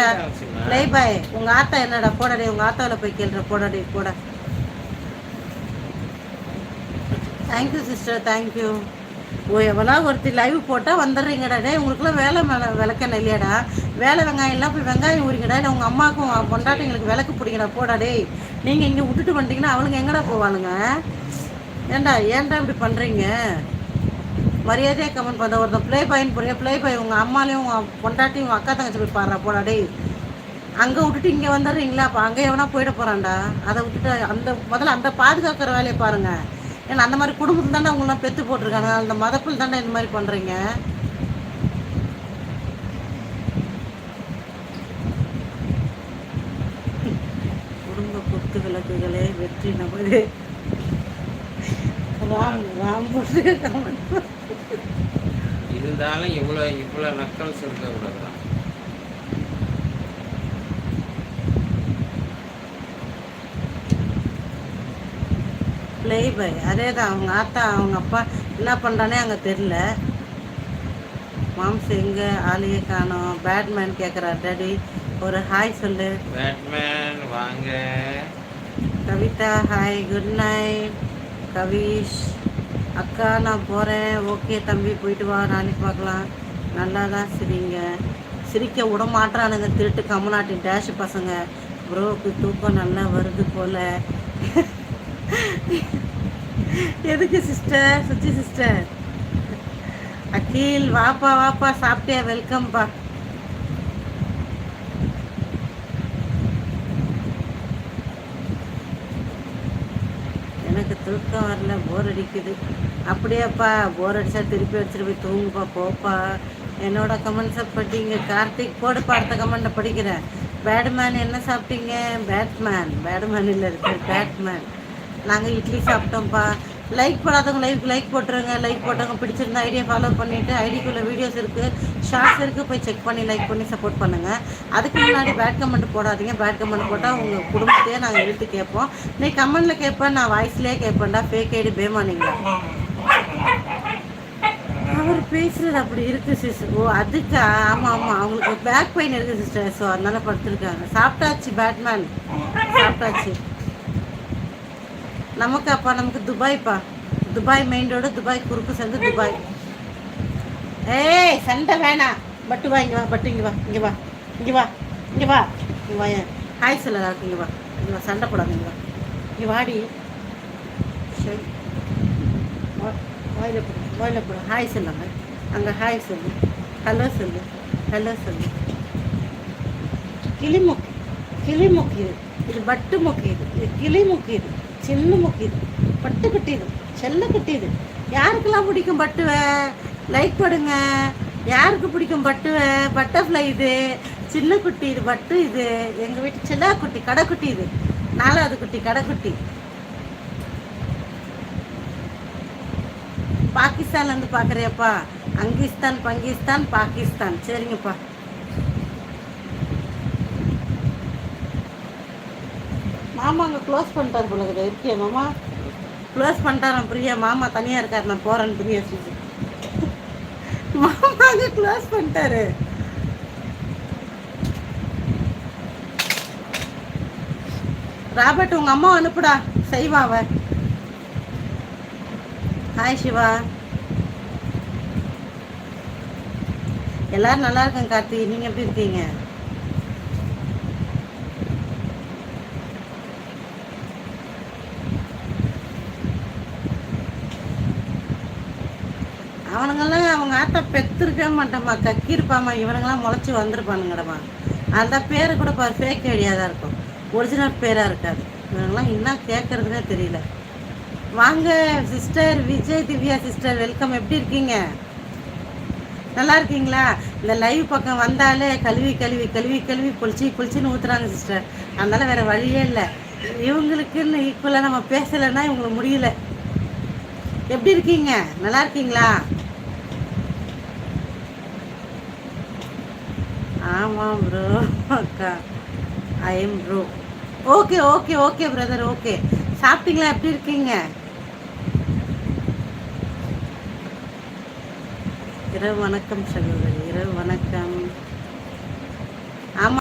என்னடா play boy உங்க ஆத்தா என்னடா போடடி உங்க ஆத்தாவில போய் கேள்ற போடடி போட. தேங்க்யூ சிஸ்டர் தேங்க்யூ ஓ எவ்வளோ ஒருத்தி லைவ் போட்டால் வந்துடுறீங்கடா. டே உங்களுக்குலாம் வேலை மேலே விளக்கணும் இல்லையாடா. வேலை வெங்காயம் எல்லாம் போய் வெங்காயம் ஊறிங்கடா. இல்லை உங்கள் அம்மாவுக்கும் பொண்டாட்டிங்களுக்கு விளக்கு பிடிங்கடா போடா டேய். நீங்கள் இங்கே விட்டுட்டு வந்துட்டீங்கன்னா அவளுங்க எங்கடா போவாளுங்க? ஏன்டா ஏன்டா இப்படி பண்ணுறீங்க மரியாதையாக கமெண்ட் பண்ண ஒருத்தன் ப்ளே பாயின்னு போறியா ப்ளே பாய் உங்கள் அம்மாலையும் உங்கள் பொண்டாட்டியும் உங்கள் அக்கா தங்கச்சி போய் பாடுறா போடா டேய். அங்கே விட்டுட்டு இங்கே வந்துடுறீங்களா அப்போ அங்கே எவனா போயிட போகிறான்டா அதை விட்டுட்டு அந்த முதல்ல அந்த பாதுகாக்கிற வேலையை பாருங்கள் ஏன்னா அந்த மாதிரி குடும்பத்தில் தானே அவங்களாம் பெற்று போட்டிருக்காங்க. அந்த மதப்பில் தானே இந்த மாதிரி பண்ணுறீங்க குடும்ப குத்து விளக்குகளே வெற்றி நமது. இருந்தாலும் இவ்வளோ இவ்வளோ நக்கல்ஸ் இருக்கக்கூடாது ப்ளே பாய் அதே தான் அவங்க ஆத்தா அவங்க அப்பா என்ன பண்ணுறானே அங்கே தெரில மாம்ஸ் எங்கே ஆளையே காணோம். பேட்மேன் கேட்குறாரு டாடி ஒரு ஹாய் சொல்லு. பேட்மேன் வாங்க. Kavitha hi good night Kavish அக்கா நான் போகிறேன் ஓகே தம்பி போயிட்டு வா. நாளைக்கு பார்க்கலாம். நல்லா தான் சிரிங்க. சிரிக்க விட மாட்டானுங்க திருட்டு கம்மநாட்டின் டேஷ் பசங்க. ப்ரோக்கு தூக்கம் நல்லா வருது போல. எதுக்கு சிஸ்டர் சுச்சி சிஸ்டர் அகில் வாப்பா வாப்பா சாப்பிட்டியா? வெல்கம்ப்பா எனக்கு தூக்கம் வரல போர் அடிக்குது. அப்படியாப்பா போர் அடிச்சா திருப்பி வச்சுட்டு போய் தூங்குப்பா போப்பா. என்னோட கமெண்ட்ஸை படிங்க. கார்த்திக் போடுப்பா அடுத்த கமெண்ட்டை படிக்கிறேன். பேட்மேன் என்ன சாப்பிட்டீங்க? பேட்மேன் பேட்மேன் இல்லை இருக்கு. பேட்மேன் நாங்கள் இட்லி சாப்பிட்டோம்ப்பா. லைக் போடாதவங்க லைக் லைக் போட்டுருங்க லைக் போட்டவங்க பிடிச்சிருந்தா ஐடியா ஃபாலோ பண்ணிவிட்டு ஐடிக்குள்ளே வீடியோஸ் இருக்குது ஷார்ட்ஸ் இருக்குது போய் செக் பண்ணி லைக் பண்ணி சப்போர்ட் பண்ணுங்கள் அதுக்கு முன்னாடி பேட் கமெண்ட் போடாதீங்க. பேட் கமெண்ட் போட்டால் உங்கள் குடும்பத்தையே நாங்கள் இழுத்து கேட்போம். நீ கமெண்டில் கேட்பேன் நான் வாய்ஸ்லேயே கேட்பேன்டா ஃபேக் ஐடி பேமானிங்களா அவர் பேசுறது அப்படி இருக்கு சிஸ் ஓ அதுக்கு ஆமாம் ஆமாம் அவங்களுக்கு பேக் பெயின் இருக்குது சிஸ்டர் ஸோ அதனால படுத்துருக்காங்க. சாப்பிட்டாச்சு பேட்மேன் சாப்பிட்டாச்சு. நமக்கு அப்பா நமக்கு துபாய்ப்பா துபாய் மெயின் ரோடு துபாய் குறுக்கு சேர்ந்து துபாய். ஏய் சண்டை வேணாம். பட்டு வா இங்கே வா பட்டு இங்கே வா இங்கே வா இங்கே வா இங்கே வா. இங்கே வா ஏன்? ஹாய் சொல்ல இங்கே வா? இங்கே வா சண்டை போடாது இங்கே வா. இங்கே வாடி. சரி. வா- வாயில போடு வாயில போடு. ஹாய் சொல்லுங்க அங்கே ஹாய் சொல்லு. ஹலோ சொல்லு. ஹலோ சொல்லு. கிளிமுக்கி முக்கி இது. இது பட்டு முக்கிது இது. கிளி இது. சின்ன முக்கிது பட்டு கட்டிது செல்ல கட்டிது யாருக்கெல்லாம் பிடிக்கும் பட்டுவை? லைக் படுங்க. யாருக்கு பிடிக்கும் பட்டுவை? பட்டர்ஃப்ளை இது. சின்ன குட்டி இது பட்டு இது. எங்கள் வீட்டு செல்லா குட்டி கடைக்குட்டி இது. நாலாவது குட்டி கடைக்குட்டி பாகிஸ்தான்ல இருந்து பாக்குறியாப்பா? அங்கிஸ்தான் பங்கிஸ்தான் பாகிஸ்தான். சரிங்கப்பா. மாமா அங்கே க்ளோஸ் பண்ணிட்டார் போல இருக்குது. இருக்கியா மாமா. க்ளோஸ் பண்ணிட்டாராம் பிரியா. மாமா தனியாக இருக்கார் நான் போகிறேன்னு பிரியா சொல்லி மாமா அங்கே க்ளோஸ் பண்ணிட்டாரு. ராபர்ட் உங்கள் அம்மா அனுப்புடா. செய்வா அவ. ஹாய் சிவா. எல்லாரும் நல்லா இருக்கேன் கார்த்தி. நீங்கள் எப்படி இருக்கீங்க? அவனுங்கெல்லாம் அவங்க ஆட்டை பெற்றிருக்க மாட்டோம்மா கக்கியிருப்பாம்மா இவனுங்கெல்லாம் முளைச்சி வந்திருப்பானுங்கடம்மா அந்த பேர் கூட பாரு ஃபேக் ஐடியா தான் இருக்கும். ஒரிஜினல் பேராக இருக்காது. இவனுங்கெல்லாம் இன்னும் கேட்குறதுனே தெரியல. வாங்க sister Vijay Divya sister welcome எப்படி இருக்கீங்க? நல்லா இருக்கீங்களா? இந்த லைவ் பக்கம் வந்தாலே கழுவி கழுவி கழுவி கழுவி குளிச்சு குளிச்சுன்னு ஊற்றுறாங்க சிஸ்டர் அதனால் வேறு வழியே இல்லை. இவங்களுக்குன்னு ஈக்குவலாக நம்ம பேசலைன்னா இவங்களுக்கு முடியல. எப்படி இருக்கீங்க? நல்லா இருக்கீங்களா? ஆமாம் ப்ரோ அக்கா I am bro okay okay okay brother okay சாப்பிட்டீங்களா? எப்படி இருக்கீங்க? இரவு வணக்கம் சகோதரி இரவு வணக்கம்.